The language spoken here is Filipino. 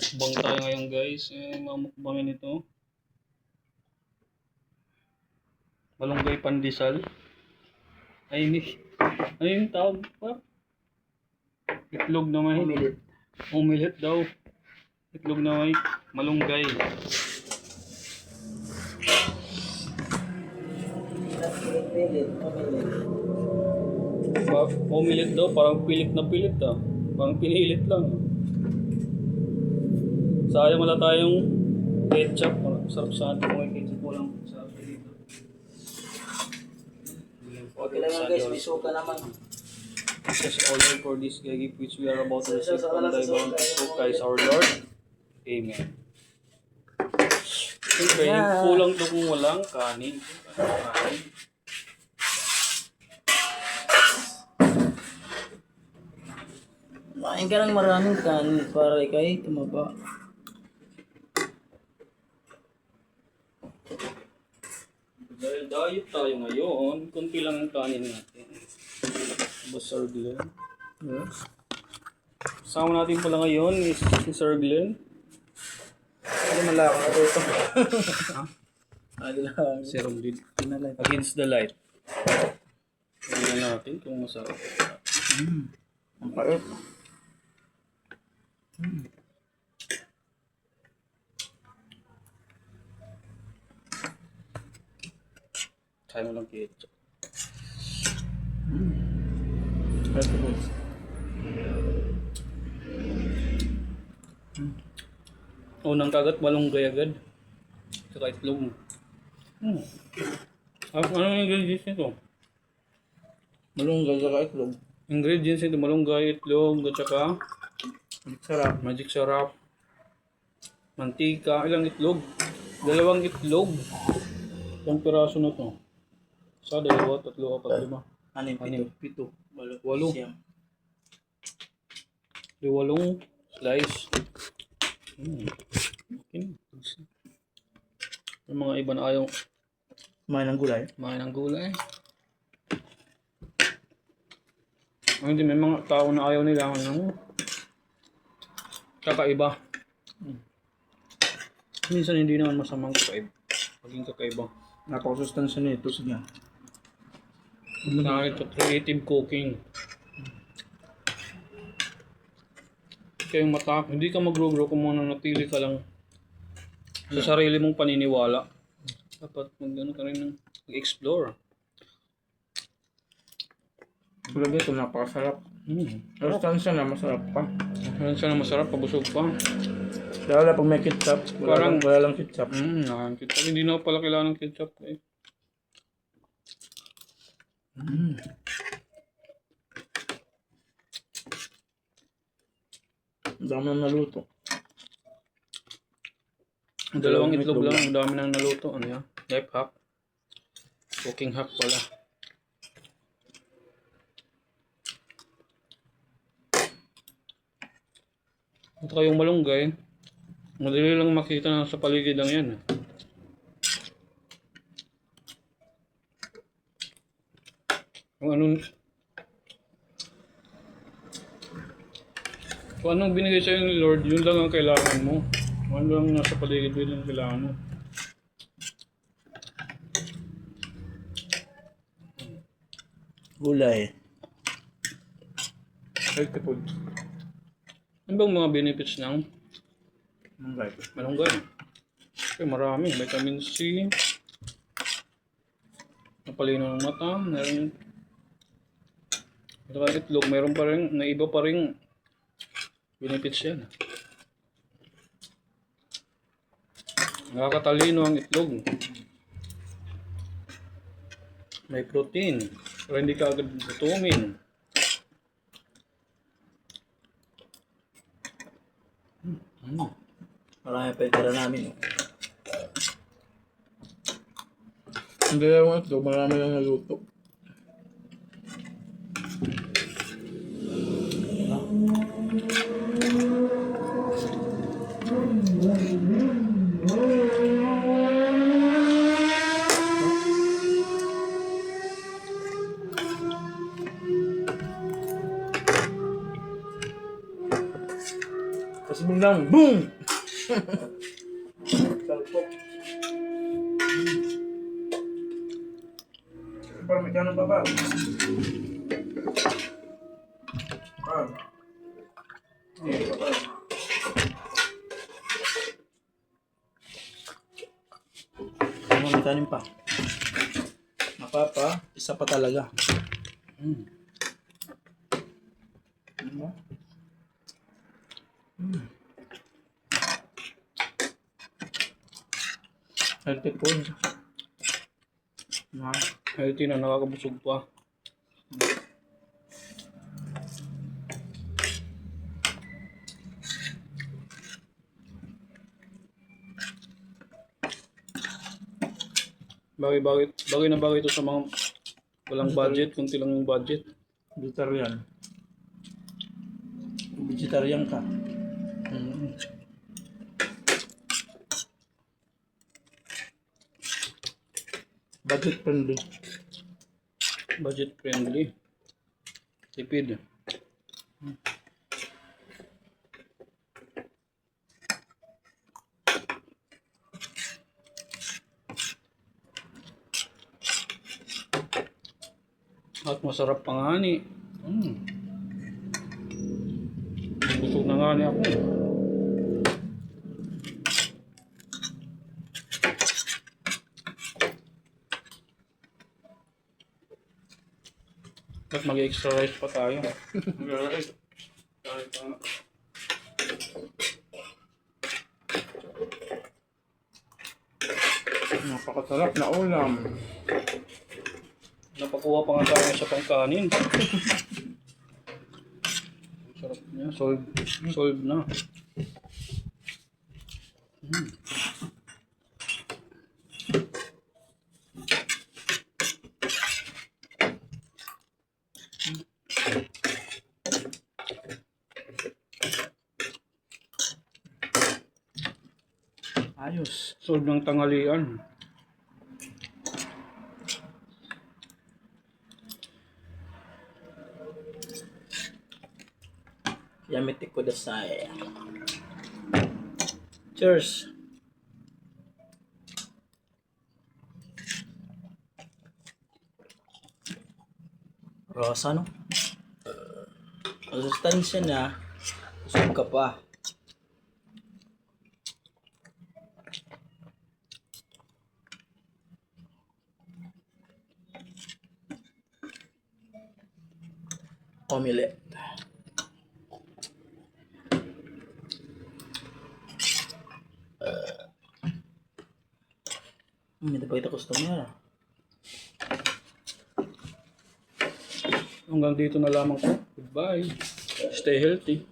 Mukbang tayo ngayon guys. Eh, mamukbangin ito. Malunggay pandesal. Ay, hindi. Ano yung tawag pa? Itlog na may. Umilit. Umilit daw. Itlog na may malunggay. Umilit daw. Parang pilit na pilit ah. Parang pinilit lang. Sayang wala tayong ketchup. Sarap sa atin kung ketchup walang sarap dito. Okay lang yan guys, may suka naman. This is order for this gagi which we are about to receive from thy sa- to Christ our Lord. Amen. Siyempre, Yeah. kulang to kung walang kanin. Kanin. Kain ka ng maraming kanin para ikay tumaba. Dahil diet tayo ngayon, kunti lang ang kanin natin. Basar Glenn. Yes. Kasama natin pala ngayon is si Sir Glenn. Ano malaki na ito? Ano lang. Serum lead. Against the light. Tingnan natin kung masarap. Ang pait. Kaya mo lang ketchup. Ito guys. Unang kagat, malunggay agad. Saka itlog. Hmm. Ah, ano yung ingredients nito? Malunggay sa itlog. Ingredients nito, malunggay, itlog, at saka Sarap. magic syrup, mantika, ilang itlog? Dalawang itlog. Ilang piraso na to? Sa dalawa, tatlo, apat, lima. Anim, Anim. pito. Pito. Walo. Walo. Siyam. Di walong slice. Hmm. Okay. Yung mga iba na ayaw Kumain ng gulay. kumain ng gulay. Ay, Hindi, may mga tao na ayaw nila ng kakaiba. Hmm. Minsan hindi naman masamang kakaiba. Maging kakaiba. Napakasustansya nito. Sige. Nakakit ito, creative cooking. Kaya yung mata, hindi ka mag-grow kung muna natili ka lang sa sarili mong paniniwala. Dapat mag ka rin ng explore Grabe ito, napakasarap. Hmm. Sustansya na, masarap pa. Siya na masarap, pabusog pa. Lalo na pag may ketchup. Wala, Parang- lang, wala lang ketchup. Hmm, nakakita. Hindi na pala kailangan ng ketchup eh. Mm. Dami na naluto. Ang dalawang itlog lang, ang dami nang naluto. Ano yan? Life hack. Cooking hack pala. Ito kayong malunggay. Madali lang makita na sa paligid lang yan. eh. Kung anong Kung anong binigay sa'yo ni Lord, yun lang ang kailangan mo. Kung ano lang nasa paligid, yun lang ang kailangan mo. Gulay. Healthy food. Ano bang mga benefits ng right. malunggay? Okay, marami. Vitamin C. Napalino ng mata. Meron ito kaya itlog, meron pa rin, na iba pa rin benefits yan. Nakakatalino ang itlog. May protein. Pero hindi ka agad gutumin. Mm. Marami pa yung tira namin. Oh. Ang dalawang ito, marami lang naluto. Kasi bigla lang. Boom! Salpok. Parang may kanon pa ba? Ah. Hindi, pa ba? Kanin pa? Mapapa, isa pa talaga. Mm. Ano? Mm. Healthy food. Na. Healthy na nakakabusog pa. Bagay, bagay, bagay na bagay ito sa mga walang budget, kunti lang yung budget. Vegetarian. Vegetarian ka. Mm. Budget friendly. Budget friendly. Tipid. At masarap pa nga ni. Mm. Busog na nga ni ako. Ba't mag-extra rice pa tayo? Mag-rice. Tayo pa. Napakasarap na ulam. Napakuha pa nga tayo sa pangkanin. Sarap niya. Solve. Solve na. Ayos. Solve ng tanghalian. Yamete kudasai. Cheers. Rosa, no? Masustansya na. Busog ka pa. Omelette. Hindi pa kita customer. Hanggang dito na lamang po. Goodbye. Stay healthy.